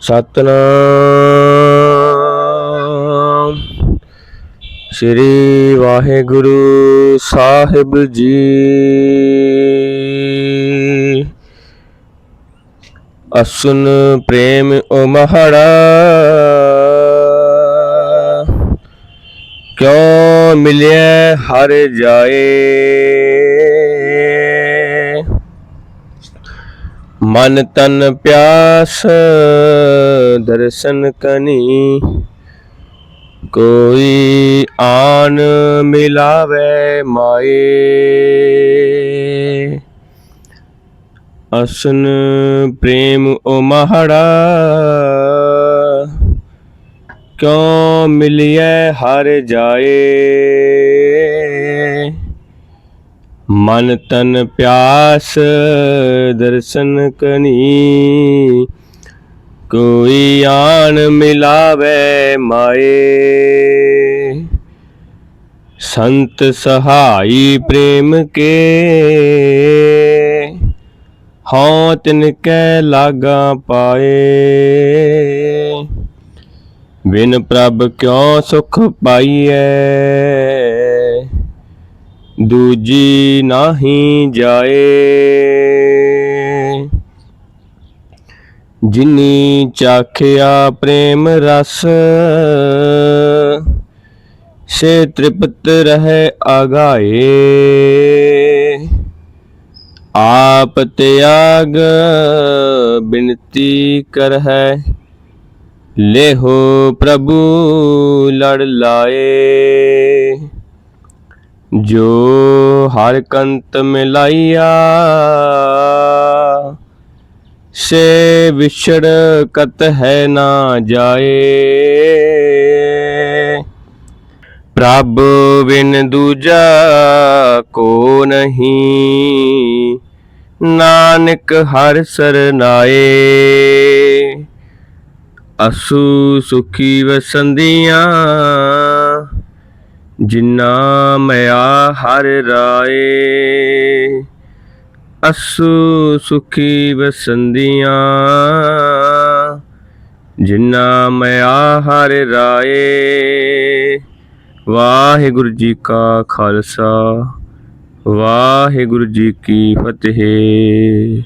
ਸਤਨਾਮ। ਸ੍ਰੀ ਵਾਹਿਗੁਰੂ ਸਾਹਿਬ ਜੀ। ਅਸੁਨ ਪ੍ਰੇਮ ਉਮਹੜਾ। ਕਿਉ ਮਿਲਿਆ ਹਰ ਜਾਏ? ਮਨ ਤਨ ਪਿਆਸ, ਦਰਸ਼ਨ ਕਨੀ। ਕੋਈ ਆਨ ਮਿਲਾਵੇ ਮਾਏ। ਅਸਨ ਪ੍ਰੇਮ ਓ ਉਮਹੜਾ ਕਿਉ ਮਿਲਿਐ ਹਰ ਜਾਏ। ਮਨ ਤਨ ਪਿਆਸ ਦਰਸ਼ਨ ਕਨੀ। ਕੋਈ ਆਣ ਮਿਲਾਵੇ ਮਾਏ। ਸੰਤ ਸਹਾਈ ਪ੍ਰੇਮ ਕੇ। ਹਉ ਤਿਨ ਕੈ ਲਾਗਾ ਪਾਏ। ਬਿਨ ਪ੍ਰਭ ਕਿਉ ਸੁਖ ਪਾਈਐ? ਦੂਜੀ ਨਾਹੀ ਜਾਏ। ਜਿਨੀ ਚਾਖਿਆ ਪ੍ਰੇਮ ਰਸ, ਸੇ ਤ੍ਰਿਪਤ ਰਹਿ ਆਗਾਏ। ਆਪ ਤਿਆਗ ਬਿਨਤੀ ਕਰ ਹੈ ਲੇਹੋ ਪ੍ਰਭੂ ਲੜ ਲਾਏ। ਜੋ ਹਰ ਕੰਤ ਮਿਲਾਈਆ ਸੇ ਵਿਛੜ ਕਤ ਹੈ ਨਾ ਜਾਏ। ਪ੍ਰਭ ਬਿਨ ਦੂਜਾ ਕੋ ਨਹੀਂ, ਨਾਨਕ ਹਰ ਸਰਨਾਏ ਅਸੂ ਸੁਖੀ ਵਸੰਦੀਆਂ ਜਿਨਾ ਮਿਆ ਹਰ ਰਾਏ। ਅਸੂ ਸੁਖੀ ਬਸੰਦੀਆਂ। ਜਿਨਾ ਮਿਆ ਹਰ ਰਾਏ। ਵਾਹਿਗੁਰੂ ਜੀ ਕਾ ਖਾਲਸਾ। ਵਾਹਿਗੁਰੂ ਜੀ ਕੀ ਫਤਿਹ।